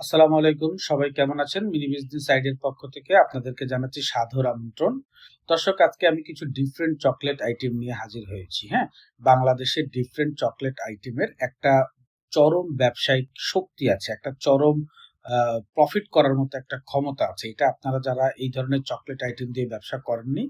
আসসালামু আলাইকুম। সবাই কেমন আছেন? মিনি বিজনেস সাইডের পক্ষ থেকে আপনাদেরকে জানাচ্ছি সাধুর আমন্ত্রণ। দর্শক, আজকে আমি কিছু ডিফারেন্ট চকলেট আইটেম নিয়ে হাজির হয়েছি হ্যাঁ? বাংলাদেশের ডিফারেন্ট চকলেট আইটেমের একটা চরম ব্যবসায়িক শক্তি আছে, একটা চরম প্রফিট করার মতো একটা ক্ষমতা আছে। এটা আপনারা যারা এই ধরনের চকলেট আইটেম দিয়ে ব্যবসা করেননি,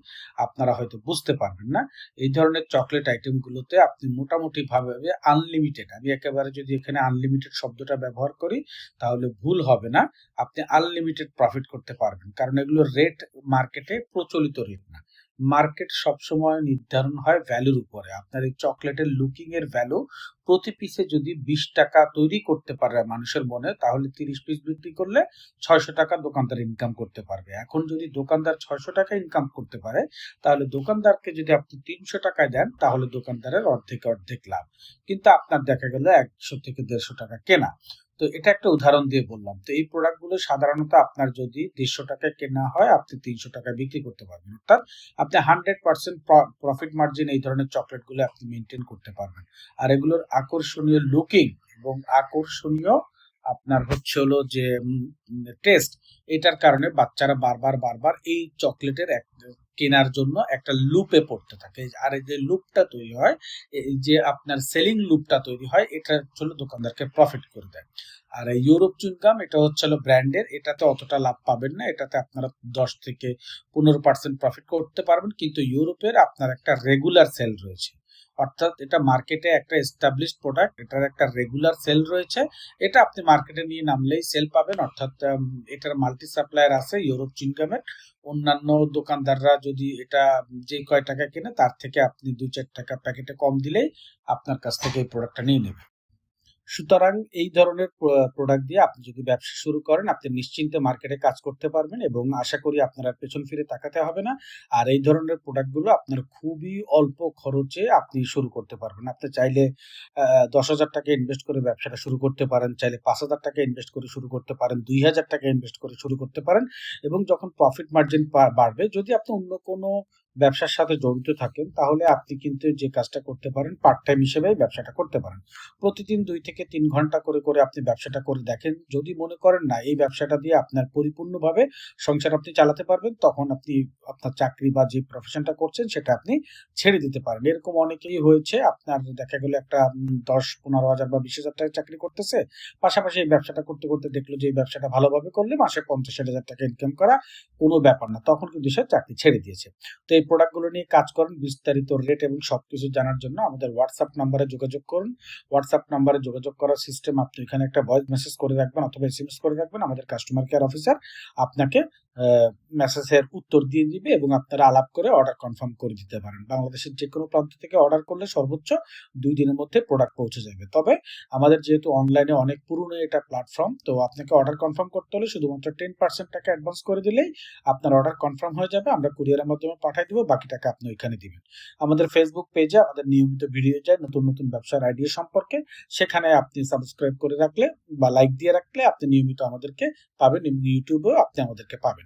আপনারা হয়তো বুঝতে পারবেন না। এই ধরনের চকলেট আইটেমগুলোতে আপনি মোটামুটি ভাবে আনলিমিটেড আমি একেবারে যদি এখানে আনলিমিটেড শব্দটা ব্যবহার করি, তাহলে ভুল হবে না। আপনি আনলিমিটেড প্রফিট করতে পারবেন। কারণ এগুলো রেট মার্কেটে প্রচলিত রেট না। মার্কেট সবসময় নির্ধারণ হয় ভ্যালুর উপরে। আপনার এই চকলেটের লুকিং এর ভ্যালু প্রতি পিসে যদি বিশ টাকা তৈরি করতে পারে মানুষের মনে, তাহলে তিরিশ পিস বিক্রি করলে ছয়শো টাকা দোকানদার ইনকাম করতে পারবে। এখন যদি দোকানদার ছয়শো টাকা ইনকাম করতে পারে, তাহলে দোকানদারকে যদি আপনি তিনশো টাকায় দেন, তাহলে দোকানদারের অর্ধেক অর্ধেক লাভ। কিন্তু আপনার দেখা গেল একশো থেকে দেড়শো টাকা কেনা। তো এটা একটা উদাহরণ দিয়ে বললাম। তো এই প্রোডাক্টগুলো সাধারণত আপনার যদি দেড়শো টাকা কেনা হয়, আপনি তিনশো টাকা বিক্রি করতে পারবেন। অর্থাৎ আপনি হান্ড্রেড পার্সেন্ট প্রফিট মার্জিন এই ধরনের চকলেটগুলো আপনি মেনটেন করতে পারবেন। আর এগুলোর আকর্ষণীয় লুকিং এবং আকর্ষণীয় আপনার হচ্ছে হলো যে টেস্ট এটার কারণে বাচ্চারা বারবার বারবার এই চকলেটের এক কেনার জন্য একটা লুপে পড়তে থাকে। আর এই যে লুপটা তৈরি হয় যে আপনার সেলিং লুপটা তৈরি হয় এটা হচ্ছিল দোকানদারকে প্রফিট করে দেয়। আর এই ইউরোপ চুইংগাম এটা হচ্ছিল ব্র্যান্ডের, এটাতে অতটা লাভ পাবেন না, এটাতে আপনারা দশ থেকে পনেরো পার্সেন্ট প্রফিট করতে পারবেন, কিন্তু ইউরোপের আপনার একটা রেগুলার সেল রয়েছে। অর্থাৎ এটা মার্কেটে একটা এস্টাবলিশ প্রোডাক্ট এটার একটা রেগুলার সেল রয়েছে। এটা আপনি মার্কেটে নিয়ে নামলেই সেল পাবেন। অর্থাৎ এটার মাল্টি সাপ্লায়ার আছে, ইউরোপ চিনকামের অন্যান্য দোকানদাররা যদি এটা, যে কয় টাকা কেনে, তার থেকে আপনি দুই চার টাকা প্যাকেটে কম দিলেই আপনার কাছ থেকে এই প্রোডাক্টটা নিয়ে নেবে। সুতরাং এই ধরনের প্রোডাক্ট দিয়ে আপনি যদি ব্যবসা শুরু করেন, আপনি নিশ্চিন্তে মার্কেটে কাজ করতে পারবেন এবং আশা করি আপনারা পেছন ফিরে তাকাতে হবে না। আর এই ধরনের প্রোডাক্টগুলো আপনার খুবই অল্প খরচে আপনি শুরু করতে পারবেন। আপনি চাইলে দশ হাজার টাকা ইনভেস্ট করে ব্যবসাটা শুরু করতে পারেন, চাইলে পাঁচ হাজার টাকা ইনভেস্ট করে শুরু করতে পারেন, দুই হাজার টাকা ইনভেস্ট করে শুরু করতে পারেন এবং যখন প্রফিট মার্জিন বাড়বে, যদি আপনি অন্য কোনো ব্যবসার সাথে জড়িত থাকেন, তাহলে আপনি কিন্তু যে কাজটা করতে পারেন পার্ট টাইম হিসেবে ব্যবসাটা করতে পারেন। প্রতিদিন দুই থেকে তিন ঘণ্টা করে করে আপনি ব্যবসাটা করে দেখেন। যদি মনে করেন না, এই ব্যবসাটা দিয়ে আপনার পরিপূর্ণভাবে সংসার আপনি চালাতে পারবেন, তখন আপনি আপনার চাকরি বা যে প্রফেশনটা করছেন, সেটা আপনি ছেড়ে দিতে পারেন। এরকম অনেকেই হয়েছে, আপনার দেখা গেল একটা দশ, পনেরো হাজার বা বিশ হাজার টাকা চাকরি করতেছে, পাশাপাশি এই ব্যবসাটা করতে করতে দেখল যে এই ব্যবসাটা ভালোভাবে করলে মাসে পঞ্চাশ হাজার টাকা ইনকাম করা কোনো ব্যাপার না, তখন কিন্তু সে চাকরি ছেড়ে দিয়েছে। তো এই প্রোডাক্টগুলো নিয়ে কাজ করেন, বিস্তারিত রেট এবং সবকিছু জানার জন্য আমাদের হোয়াটসঅ্যাপ নাম্বারে যোগাযোগ করুন। হোয়াটসঅ্যাপ নাম্বারে যোগাযোগ করার সিস্টেম আপনি এখানে একটা ভয়েস মেসেজ করে রাখবেন অথবা এস করে রাখবেন, আমাদের কাস্টমার কেয়ার অফিসার আপনাকে মেসেজের উত্তর দিয়ে দিবে এবং আপনারা আলাপ করে অর্ডার কনফার্ম করে দিতে পারেন। বাংলাদেশের যে কোনো প্রান্ত থেকে অর্ডার করলে সর্বোচ্চ দুই দিনের মধ্যে প্রোডাক্ট পৌঁছে যাবে। তবে আমাদের যেহেতু অনলাইনে অনেক পুরনো এটা প্ল্যাটফর্ম তো আপনাকে অর্ডার কনফার্ম করতে হলে শুধুমাত্র টেন পার্সেন্ট টাকা অ্যাডভান্স করে দিলেই আপনার অর্ডার কনফার্ম হয়ে যাবে। আমরা কুরিয়ারের মাধ্যমে পাঠিয়ে দেবো, বাকি টাকা আপনি ওইখানে দিবেন। আমাদের ফেসবুক পেজে আমাদের নিয়মিত ভিডিও যায়, নতুন নতুন ব্যবসার আইডিয়া সম্পর্কে। সেখানে আপনি সাবস্ক্রাইব করে রাখলে বা লাইক দিয়ে রাখলে আপনি নিয়মিত আমাদেরকে পাবেন ইউটিউবেও আপনি আমাদেরকে পাবেন।